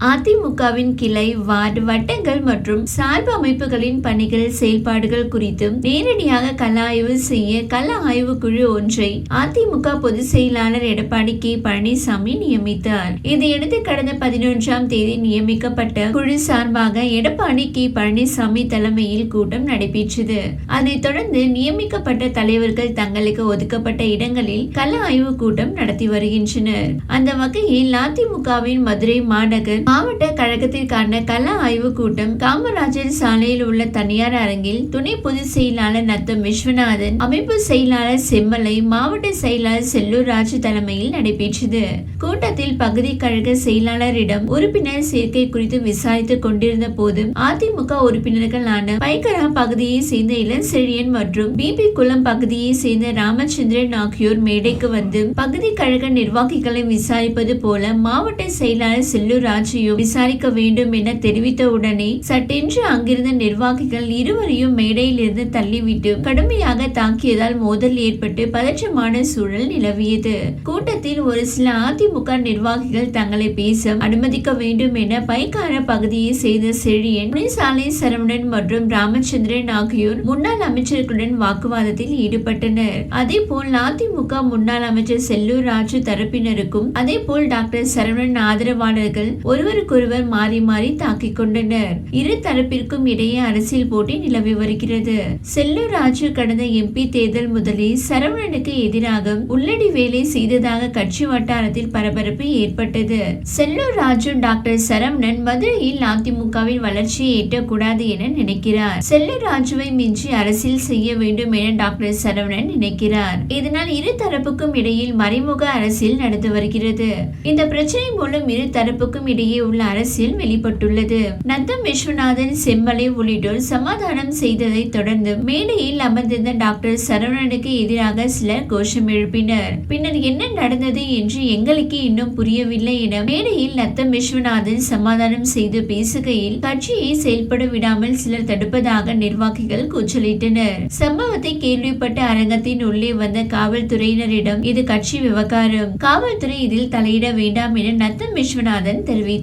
அதிமுகவின் கிளை வார்டு வட்டங்கள் மற்றும் சார்பு அமைப்புகளின் பணிகள் செயல்பாடுகள் குறித்தும் நேரடியாக கள ஆய்வு செய்ய கள ஆய்வு குழு ஒன்றை அதிமுக பொதுச் செயலாளர் எடப்பாடி கே. பழனிசாமி நியமித்தார். இதையடுத்து கடந்த பதினொன்றாம் தேதி நியமிக்கப்பட்ட குழு சார்பாக எடப்பாடி கே. பழனிசாமி தலைமையில் கூட்டம் நடைபெற்றது. அதைத் தொடர்ந்து நியமிக்கப்பட்ட தலைவர்கள் தங்களுக்கு ஒதுக்கப்பட்ட இடங்களில் கள ஆய்வு கூட்டம் நடத்தி வருகின்றனர். அந்த வகையில் அதிமுகவின் மதுரை மாநகர் மாவட்ட கழகத்திற்கான கள ஆய்வு கூட்டம் காமராஜர் சாலையில் உள்ள தனியார் அரங்கில் துணை பொதுச் செயலாளர் நத்தம் விஸ்வநாதன் அமைப்பு செயலாளர் செம்மலை மாவட்ட செயலாளர் செல்லூர் ராஜு தலைமையில் நடைபெற்றது. கூட்டத்தில் பகுதி கழக செயலாளரிடம் உறுப்பினர் சேர்க்கை குறித்து விசாரித்துக் கொண்டிருந்த போது அதிமுக உறுப்பினர்களான பைக்கரா பகுதியை சேர்ந்த இளஞ்செழியன் மற்றும் பிபி குளம் பகுதியை சேர்ந்த ராமச்சந்திரன் ஆகியோர் மேடைக்கு வந்து பகுதி கழக நிர்வாகிகளை விசாரிப்பது போல மாவட்ட செயலாளர் செல்லூர் பற்றியும் விசாரிக்க வேண்டும் என தெரிவித்த உடனே சட்டென்று அங்கிருந்த நிர்வாகிகள் இருவரையும் மேடையிலிருந்து தள்ளிவிட்டு கடுமையாக தாக்கியதால் மோதல் ஏற்பட்டு பதற்றமான சூழல் நிலவியது. கூட்டத்தில் ஒரு சில அதிமுக நிர்வாகிகள் தங்களை பேச அனுமதிக்க வேண்டும் என பைக்கார பகுதியை செய்த செழியன் சாலை சரவணன் மற்றும் ராமச்சந்திரன் ஆகியோர் முன்னாள் அமைச்சர்களுடன் வாக்குவாதத்தில் ஈடுபட்டனர். அதே போல் அதிமுக முன்னாள் அமைச்சர் செல்லூர் ராஜு தரப்பினருக்கும் அதே போல் டாக்டர் சரவணன் ஆதரவாளர்கள் ஒருவருக்கொருவர் மாறி மாறி தாக்கிக் கொண்டனர். இரு தரப்பிற்கும் இடையே அரசியல் போட்டி நிலவி வருகிறது. செல்லூர் ராஜு கடந்த எம்பி தேர்தல் முதலில் சரவணனுக்கு எதிராக உள்ளடி வேலை செய்ததாக கட்சி வட்டாரத்தில் பரபரப்பு ஏற்பட்டது. செல்லூர் ராஜு டாக்டர் சரவணன் மதுரையில் அதிமுகவின் வளர்ச்சியை எட்டக்கூடாது என நினைக்கிறார். செல்லூர் ராஜுவை மிஞ்சி அரசியல் செய்ய வேண்டும் என டாக்டர் சரவணன் நினைக்கிறார். இதனால் இரு தரப்புக்கும் இடையில் மறைமுக அரசியல் நடந்து வருகிறது. இந்த பிரச்சனை மூலம் இரு தரப்புக்கும் இடையே உள்ள அரசியல் வெளிப்பட்டுள்ளது. நத்தம் விஸ்வநாதன் செம்மலை உள்ளிட்டோர் சமாதானம் செய்ததை தொடர்ந்து மேடையில் அமர்ந்திருந்த டாக்டர் சரவணனுக்கு எதிராக சிலர் கோஷம் எழுப்பினர். பின்னர் என்ன நடந்தது என்று எங்களுக்கு இன்னும் புரியவில்லை என மேடையில் நத்தம் விஸ்வநாதன் சமாதானம் செய்து பேசுகையில் கட்சியை செயல்பட விடாமல் சிலர் தடுப்பதாக நிர்வாகிகள் கூச்சலிட்டனர். சம்பவத்தை கேள்விப்பட்ட அரங்கத்தின் உள்ளே வந்த காவல்துறையினரிடம் இது கட்சி விவகாரம். காவல்துறை இதில் தலையிட வேண்டாம் என நத்தம் விஸ்வநாதன் தெரிவித்தார்.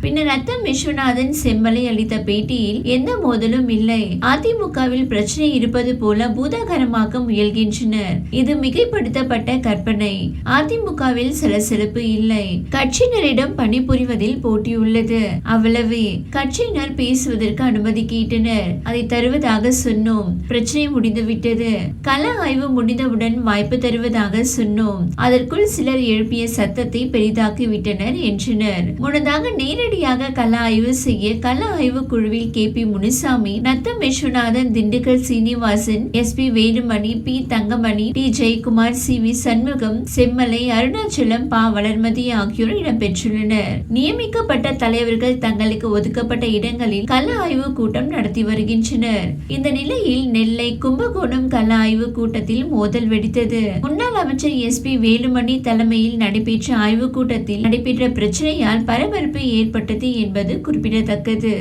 பின்னர் ரத்தம் விஸ்வநாதன் செம்மலை அளித்த பேட்டியில் எந்த மோதலும் இல்லை. அதிமுகவில் பிரச்சனை இருப்பது போல பூதாகரமாக்க முயல்கின்றனர். இது மிகைப்படுத்தப்பட்ட கற்பனை. அதிமுகவில் சலசலப்பு இல்லை. கட்சியினரிடம் பணிபுரிவதில் போட்டியுள்ளது. அவ்வளவே. கட்சியினர் பேசுவதற்கு அனுமதி கேட்டனர். அதை தருவதாக சொன்னோம். பிரச்சனை முடிந்துவிட்டது. கள ஆய்வு முடிந்தவுடன் வாய்ப்பு தருவதாக சொன்னோம். அதற்குள் சிலர் எழுப்பிய சத்தத்தை பெரிதாக்கி விட்டனர் என்றனர். முன்னதாக நேரடியாக கள ஆய்வு செய்ய கள ஆய்வு குழுவில் K P Munusamy Natham Viswanathan Dindigul Srinivasan S P Velumani P Thangamani D Jayakumar C V Shanmugam Semmalai Arunachalam Pa Valarmathi ஆகியோர் இடம்பெற்றுள்ளனர். நியமிக்கப்பட்ட தலைவர்கள் தங்களுக்கு ஒதுக்கப்பட்ட இடங்களில் கள ஆய்வு கூட்டம் நடத்தி வருகின்றனர். இந்த நிலையில் நெல்லை கும்பகோணம் கள ஆய்வு கூட்டத்தில் மோதல் வெடித்தது. முன்னாள் அமைச்சர் எஸ் பி வேலுமணி தலைமையில் நடைபெற்ற ஆய்வு கூட்டத்தில் நடைபெற்ற பிரச்சனையால் பரபரப்பு ஏற்பட்டது என்பது குறிப்பிடத்தக்கது.